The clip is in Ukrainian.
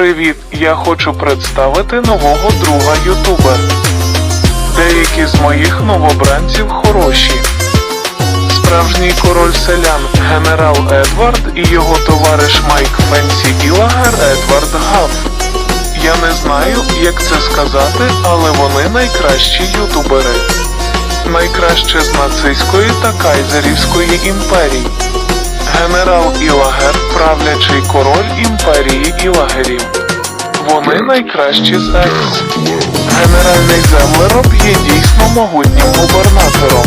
Привіт, я хочу представити нового друга ютубер. Деякі з моїх новобранців хороші. Справжній король селян генерал Едвард і його товариш Майк Фенсі Ілагер Едвард Гаф. Я не знаю, як це сказати, але вони найкращі ютубери. Найкраще з нацистської та кайзерівської імперій. Генерал Ілагер правлячий король імперії і лагерів. Вони найкращі з екс. Генеральний землероб є дійсно могутнім губернатором.